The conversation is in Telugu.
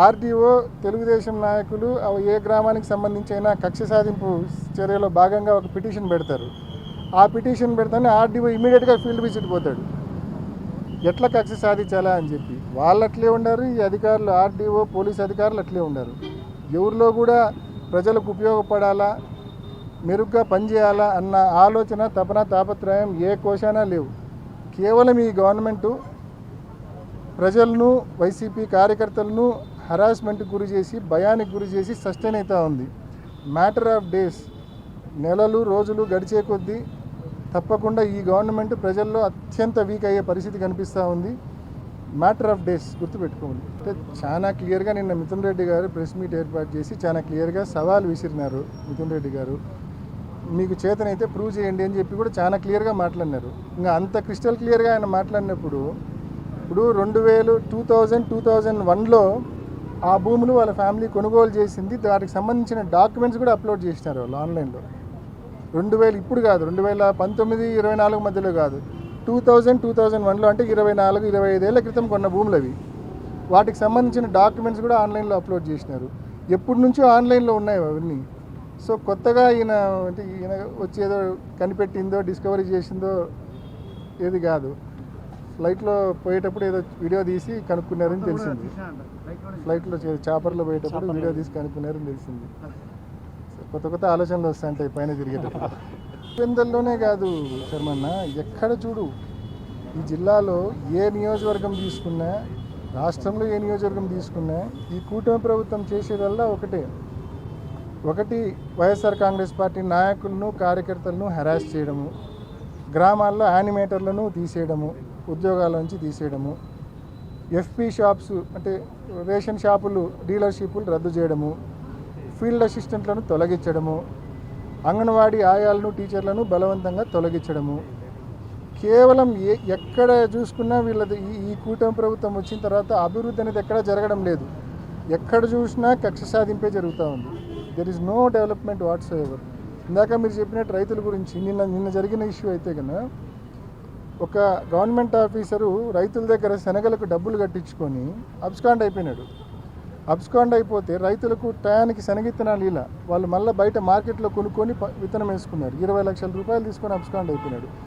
ఆర్డీఓ తెలుగుదేశం నాయకులు అవి ఏ గ్రామానికి సంబంధించి అయినా కక్ష సాధింపు చర్యలో భాగంగా ఒక పిటిషన్ పెడతారు. ఆ పిటిషన్ పెడతానే ఆర్డీఓ ఇమీడియట్గా ఫీల్డ్ విజిట్ పోతాడు. ఎట్లా కక్ష సాధించాలా అని చెప్పి. వాళ్ళు అట్లే ఉన్నారు ఈ అధికారులు ఆర్డీఓ పోలీస్ అధికారులు అట్లే ఉన్నారు ఎవరిలో కూడా ప్రజలకు ఉపయోగపడాలా మెరుగ్గా పనిచేయాలా అన్న ఆలోచన తపన తాపత్రయం ఏ కోశానా లేవు. కేవలం ఈ గవర్నమెంటు ప్రజలను వైసీపీ కార్యకర్తలను హరాస్మెంట్కి గురి చేసి భయానికి గురి చేసి సస్టైన్ అవుతూ ఉంది. మ్యాటర్ ఆఫ్ డేస్ నెలలు రోజులు గడిచే కొద్దీ తప్పకుండా ఈ గవర్నమెంట్ ప్రజల్లో అత్యంత వీక్ అయ్యే పరిస్థితి కనిపిస్తూ ఉంది. మ్యాటర్ ఆఫ్ డేస్ గుర్తుపెట్టుకోండి. అంటే చాలా క్లియర్గా నిన్న మిథున్ రెడ్డి గారు ప్రెస్ మీట్ ఏర్పాటు చేసి చాలా క్లియర్గా సవాల్ విసిరినారు మిథున్ రెడ్డి గారు. మీకు చేతనైతే ప్రూవ్ చేయండి అని చెప్పి కూడా చాలా క్లియర్గా మాట్లాడినారు. ఇంకా అంత క్రిస్టల్ క్లియర్గా ఆయన మాట్లాడినప్పుడు ఇప్పుడు రెండు వేలు టూ థౌజండ్ టూ థౌజండ్ వన్లో ఆ భూములు వాళ్ళ ఫ్యామిలీ కొనుగోలు చేసింది. దానికి సంబంధించిన డాక్యుమెంట్స్ కూడా అప్లోడ్ చేసినారు వాళ్ళు ఆన్లైన్లో రెండు వేలు ఇప్పుడు కాదు రెండు వేల పంతొమ్మిది ఇరవై నాలుగు మధ్యలో కాదు. టూ థౌజండ్ టూ థౌజండ్ వన్లో అంటే ఇరవై నాలుగు ఇరవై ఐదేళ్ళ క్రితం కొన్న భూములు అవి. వాటికి సంబంధించిన డాక్యుమెంట్స్ కూడా ఆన్లైన్లో అప్లోడ్ చేసినారు. ఎప్పటి నుంచో ఆన్లైన్లో ఉన్నాయి అవన్నీ. సో కొత్తగా ఈయన అంటే ఈయన వచ్చేదో కనిపెట్టిందో డిస్కవరీ చేసిందో ఏది కాదు. ఫ్లైట్లో పోయేటప్పుడు ఏదో వీడియో తీసి కనుక్కున్నారని తెలిసింది. ఫ్లైట్లో చాపర్లో పోయేటప్పుడు వీడియో తీసి. కనుక్కున్నారని తెలిసింది. కొత్త కొత్త ఆలోచనలు వస్తాయంటాయి పైన తిరిగేటప్పుడు. పెందల్లోనే కాదు శర్మన్న ఎక్కడ చూడు ఈ జిల్లాలో ఏ నియోజకవర్గం తీసుకున్నా రాష్ట్రంలో ఏ నియోజకవర్గం తీసుకున్నా ఈ కూటమి ప్రభుత్వం చేసేదల్లా ఒకటే. ఒకటి వైఎస్ఆర్ కాంగ్రెస్ పార్టీ నాయకులను కార్యకర్తలను హెరాస్ చేయడము గ్రామాల్లో యానిమేటర్లను తీసేయడము ఉద్యోగాల నుంచి తీసేయడము. ఎఫ్పి షాప్స్ అంటే రేషన్ షాపులు డీలర్షిప్లు రద్దు చేయడము. ఫీల్డ్ అసిస్టెంట్లను తొలగించడము. అంగన్వాడీ ఆయాలను టీచర్లను బలవంతంగా తొలగించడము. కేవలం ఏ ఎక్కడ చూసుకున్నా వీళ్ళది ఈ కూటమి ప్రభుత్వం వచ్చిన తర్వాత అభివృద్ధి అనేది ఎక్కడ జరగడం లేదు. ఎక్కడ చూసినా కక్ష సాధింపే జరుగుతూ ఉంది. There is no development whatsoever ఇందాక మీరు చెప్పినట్టు రైతుల గురించి నిన్న నిన్న జరిగిన ఇష్యూ అయితే కన్నా ఒక గవర్నమెంట్ ఆఫీసరు రైతుల దగ్గర శనగలకు డబ్బులు కట్టించుకొని అబ్స్కాండ్ అయిపోయినాడు. అబ్స్కాండ్ అయిపోతే రైతులకు టయానికి శనగిత్తనాలు ఇలా. వాళ్ళు మళ్ళీ బయట మార్కెట్లో కొనుక్కొని విత్తనం వేసుకున్నారు. ఇరవై లక్షల రూపాయలు తీసుకొని అబ్స్కాండ్ అయిపోయినాడు.